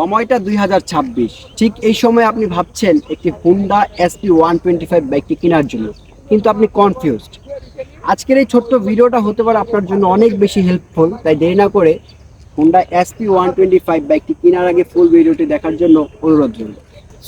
সময়টা দুই হাজার ছাব্বিশ। ঠিক এই সময় আপনি ভাবছেন একটি Honda SP one twenty five বাইকটি কেনার জন্য, কিন্তু আপনি কনফিউজড আজকের এই ছোট্ট ভিডিওটা হতে পারে আপনার জন্য অনেক বেশি হেল্পফুল তাই দেরি না করে Honda SP one twenty five বাইকটি কেনার আগে ফুল ভিডিওটি দেখার জন্য অনুরোধ রইল।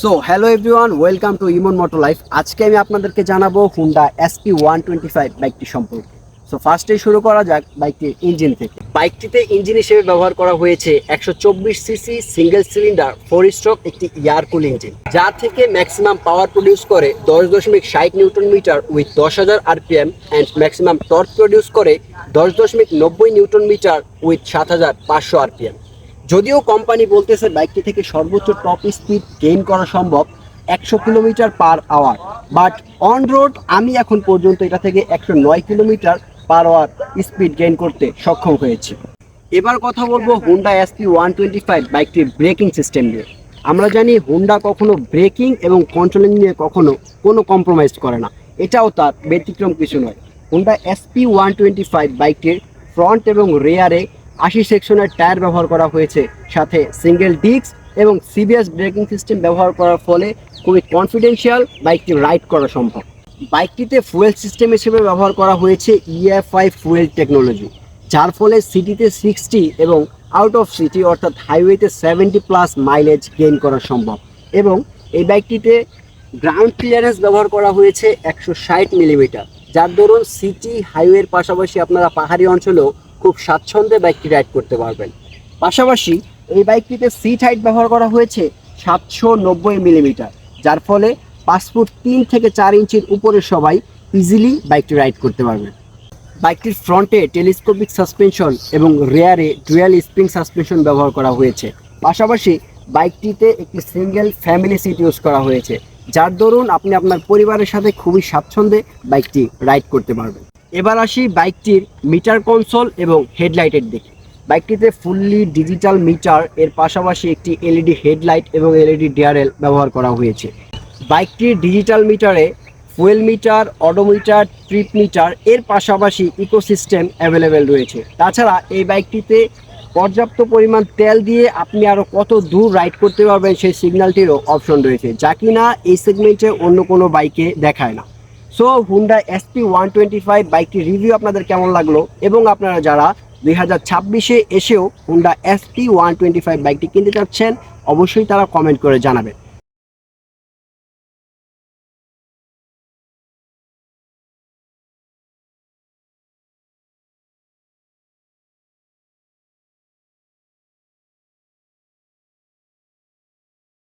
So hello everyone welcome to Emon motor life আজকে আমি আপনাদেরকে জানাব Honda SP one twenty five বাইকটি সম্পর্কে। সো ফার্স্টে শুরু করা যাক বাইকটির ইঞ্জিন থেকে। বাইকটিতে ইঞ্জিন হিসেবে ব্যবহার করা হয়েছে একশো চব্বিশ CC single cylinder four stroke একটি এয়ার কুল ইঞ্জিন যা থেকে ম্যাক্সিমাম পাওয়ার প্রডিউস করে দশ দশমিক ষাট নিউটন মিটার উইথ দশ হাজার RPM and maximum torque produce করে দশ দশমিক নব্বই নিউটন মিটার উইথ সাত হাজার পাঁচশো আরপিএম যদিও কোম্পানি বলতেছে বাইকটি থেকে সর্বোচ্চ টপ স্পিড গেইন করা সম্ভব একশো kilometre per hour but on road আমি এখন পর্যন্ত এটা থেকে একশো নয় kilometre per hour speed gain করতে সক্ষম হয়েছি। এবার কথা বলব Honda SP one twenty five বাইকটির ব্রেকিং সিস্টেম নিয়ে। আমরা জানি হুন্ডা কখনো ব্রেকিং এবং কন্ট্রোলিং নিয়ে কখনো কোনো কম্প্রোমাইজ করে না। এটাও তার ব্যতিক্রম কিছু নয়। Honda SP one twenty five বাইকটির ফ্রন্ট এবং রেয়ারে আশি সেকশনের টায়ার ব্যবহার করা হয়েছে। সাথে সিঙ্গেল ডিস্ক এবং সিবিএস ব্রেকিং সিস্টেম ব্যবহার করার ফলে খুবই কনফিডেন্সিয়াল বাইকটি রাইড করা সম্ভব। বাইকটিতে ফুয়েল সিস্টেম হিসেবে ব্যবহার করা হয়েছে ইএফআই ফুয়েল টেকনোলজি যার ফলে সিটিতে সিক্সটি এবং আউট অফ সিটি অর্থাৎ হাইওয়েতে সেভেন্টি প্লাস মাইলেজ গেইন করা সম্ভব। এবং এই বাইকটিতে গ্রাউন্ড ক্লিয়ারেন্স ব্যবহার করা হয়েছে একশো ষাট মিলিমিটার যার দরুন সিটি হাইওয়ের পাশাপাশি আপনারা পাহাড়ি অঞ্চলেও খুব স্বাচ্ছন্দ্যে বাইকটি রাইড করতে পারবেন। পাশাপাশি এই বাইকটিতে সিট হাইট ব্যবহার করা হয়েছে সাতশো নব্বই মিলিমিটার যার ফলে পাঁচ ফুট তিন থেকে চার ইঞ্চির উপরে সবাই ইজিলি বাইকটি রাইড করতে পারবেন বাইকটির ফ্রন্টে টেলিস্কোপিক সাসপেনশন এবং রেয়ারে ডুয়াল স্প্রিং সাসপেনশন ব্যবহার করা হয়েছে। পাশাপাশি বাইকটিতে একটি সিঙ্গেল ফ্যামিলি সিট ইউজ করা হয়েছে। যার দরুন আপনি আপনার পরিবারের সাথে খুবই স্বাচ্ছন্দ্যে বাইকটি রাইড করতে পারবেন। এবার আসি বাইকটির মিটার কনসোল এবং হেডলাইটের দিকে। বাইকটিতে ফুললি ডিজিটাল মিটার এর পাশাপাশি একটি এলইডি হেডলাইট এবং এলইডি ডিআরএল ব্যবহার করা হয়েছে। বাইকটির ডিজিটাল মিটারে fuel meter odometer trip meter এর পাশাপাশি ইকোসিস্টেম অ্যাভেলেবেল রয়েছে। তাছাড়া এই বাইকটিতে পর্যাপ্ত পরিমাণ তেল দিয়ে আপনি আরও কত দূর রাইড করতে পারবেন সেই সিগন্যালটিরও অপশন রয়েছে, যা কিনা এই সেগমেন্টে অন্য কোনো বাইকে দেখায় না। So Honda SP one twenty five বাইকটির রিভিউ আপনাদের কেমন লাগল? এবং আপনারা যারা দুই হাজার ছাব্বিশে এসেও Honda SP one twenty five বাইকটি কিনতে চাচ্ছেন, অবশ্যই তারা কমেন্ট করে জানাবেন।